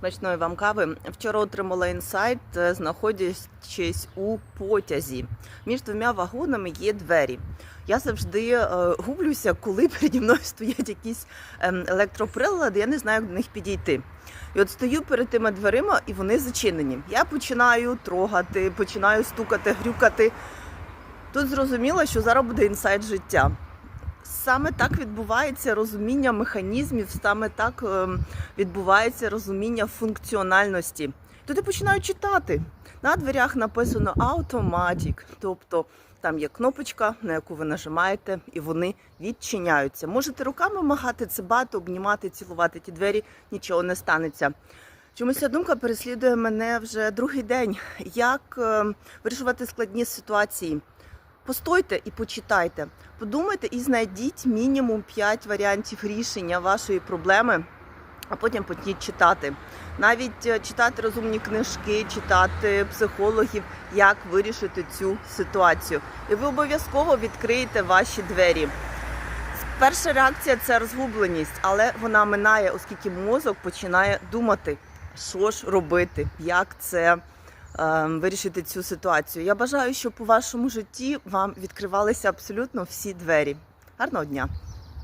Смачної вам кави. Вчора отримала інсайт, е, знаходячись у потязі. Між двома вагонами є двері. Я завжди е, гублюся, коли переді мною стоять якісь ем, електроприлади, я не знаю, як до них підійти. І от стою перед тими дверима, і вони зачинені. Я починаю трогати, починаю стукати, грюкати. Тут зрозуміло, що зараз буде інсайт життя. Саме так відбувається розуміння механізмів, саме так ем, відбувається розуміння функціональності. Тут я починаю читати. На дверях написано Automatic, тобто там є кнопочка, на яку ви нажимаєте, і вони відчиняються. Можете руками махати, цибати, обнімати, цілувати ті двері, нічого не станеться. Чомусь ця думка переслідує мене вже другий день. Як е, вирішувати складні ситуації? Постойте і почитайте. Подумайте і знайдіть мінімум 5 варіантів рішення вашої проблеми, а потім почніть читати. Навіть е, читати розумні книжки, читати психологів, як вирішити цю ситуацію. І ви обов'язково відкриєте ваші двері. Перша реакція це розгубленість, але вона минає, оскільки мозок починає думати, що ж робити, як це вирішити цю ситуацію. Я бажаю, щоб у вашому житті вам відкривалися абсолютно всі двері. Гарного дня!